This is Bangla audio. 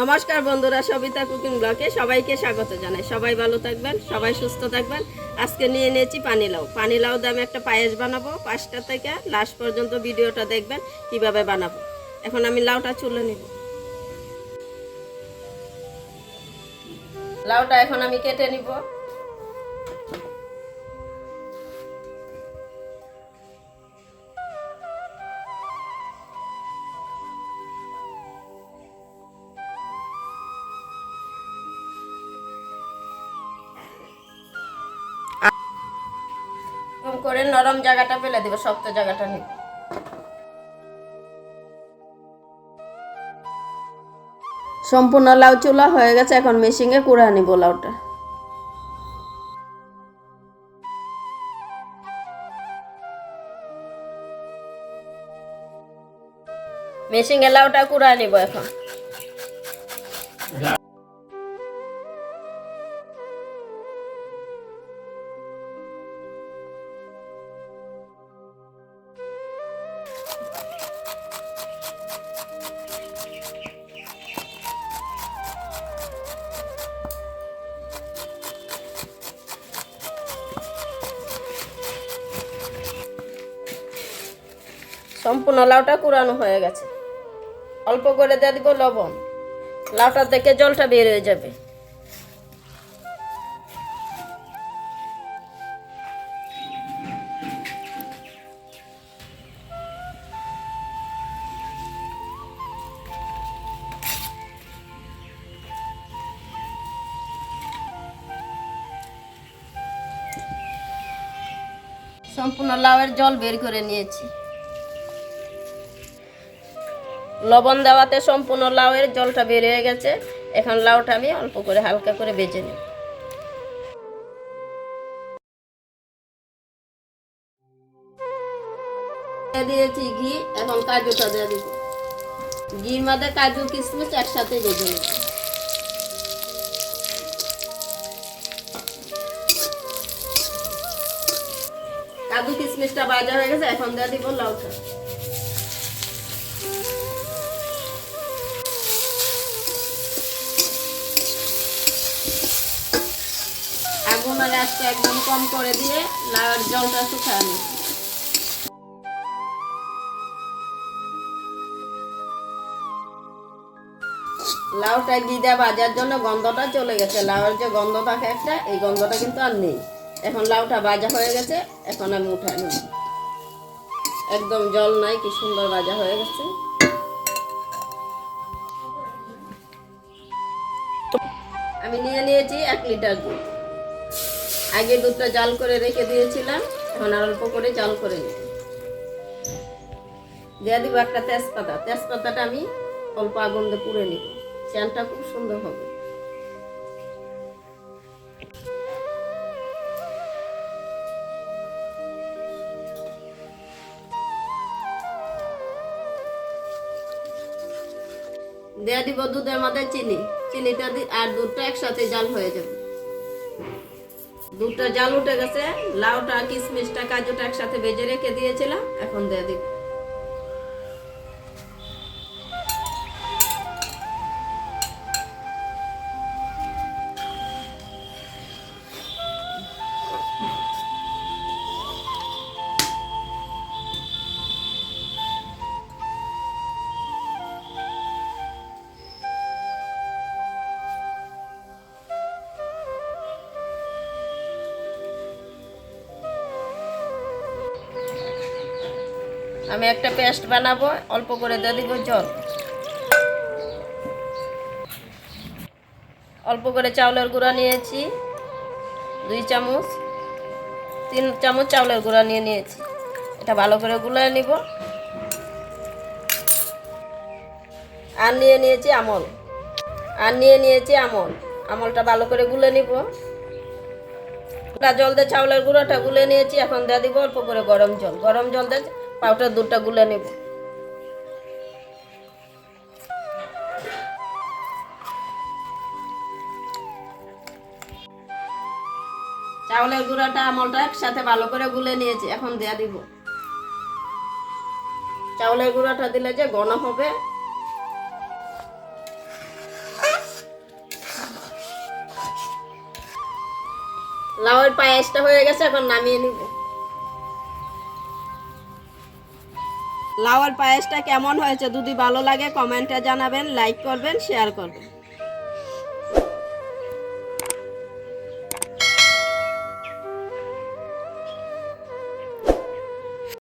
নমস্কার বন্ধুরা, সবিতা কুকিং ব্লকে সবাইকে স্বাগত জানাই। সবাই ভালো থাকবেন, সবাই সুস্থ থাকবেন। আজকে নিয়ে নিয়েছি পানিলাউ পানিলাউ দামে একটা পায়েস বানাবো। পাঁচটা থেকে লাস্ট পর্যন্ত ভিডিওটা দেখবেন, কীভাবে বানাবো। এখন আমি লাউটা চুলে নিব। লাউটা এখন আমি কেটে নিব। করে নরম জায়গাটা ফেলে দিব, শক্ত জায়গাটা নিব সম্পূর্ণ লাউ চুলা হয়ে গেছে, এখন মেশিনে কুড়া নিব লাউটা। মেশিনে লাউটা কুড়া নিব এখন। সম্পূর্ণ লাউটা কুড়ানো হয়ে গেছে। অল্প করে দিয়ে দিব লবণ। লাউটা থেকে জলটা বের হয়ে যাবে। সম্পূর্ণ লাউয়ের জল বের করে নিয়েছি। লবণ দেওয়াতে সম্পূর্ণ লাউয়ের জলটা বের হয়ে গেছে। এখন লাউটা আমি অল্প করে হালকা করে বেজে নিই দিয়ে দিয়েছি ঘি এখন কাজুটা দিয়ে দিব। ঘির মধ্যে কাজু কিশমিশ একসাথে বেজে নেব। কাজু কিশমিশটা ভাজা হয়ে গেছে, এখন দিয়ে দিব লাউটা। আগুনের আজকে একদম কম করে দিয়ে লাউয়ের জলটা শুকায় নিই। লাউটা গিদা ভাজার জন্য গন্ধটা চলে গেছে। লাউয়ের যে গন্ধ থাকে একটা, এই গন্ধটা কিন্তু আর নেই। এখন লাউটা ভাজা হয়ে গেছে, এখন আমি উঠাই নেব। একদম জল নাই, কি সুন্দর ভাজা হয়ে গেছে। আমি নিয়ে নিয়েছি এক লিটার দুধ। আগে দুধটা জাল করে রেখে দিয়েছিলাম, এখন আর অল্প করে জাল করে নিই দিয়ে দিব একটা তেজপাতা। তেজপাতাটা আমি অল্প আগুন দিয়ে পুড়ে নিব। চ্যানটা খুব সুন্দর হবে। দিয়ে দিব দুধের মধ্যে চিনি। চিনিটা আর দুধটা একসাথে জাল হয়ে যাবে। দুধটা জাল উঠে গেছে লাউটা কিশমিশটা কাজুটা একসাথে ভেজে রেখে দিয়েছিলাম এখন দিয়ে দিব আমি একটা পেস্ট বানাবো, অল্প করে দিয়ে দিব জল। অল্প করে চাউলের গুঁড়া নিয়েছি, দুই চামচ, তিন চামচ চাউলের গুঁড়া নিয়ে নিয়েছি। এটা ভালো করে গুলিয়ে নিব। আর নিয়ে নিয়েছি আমল। আর নিয়ে নিয়েছি আমল। আমলটা ভালো করে গুলে নিব। জল দিয়ে চাউলের গুঁড়োটা গুলে নিয়েছি, এখন দিয়ে দিব অল্প করে গরম জল। গরম জল দিয়ে পাউটার দুধটা গুলে নেব। চাউলের গুঁড়াটা আমলটা একসাথে ভালো করে গুলে নিয়েছি, এখন দেয়া দিব। চাউলের গুঁড়াটা দিলে যে ঘন হবে। লাউয়ের পায়েসটা হয়ে গেছে, এখন নামিয়ে নিবো। লাউয়ের পায়েসটা কেমন হয়েছে? যদি ভালো লাগে কমেন্টে জানাবেন লাইক করবেন শেয়ার করবেন।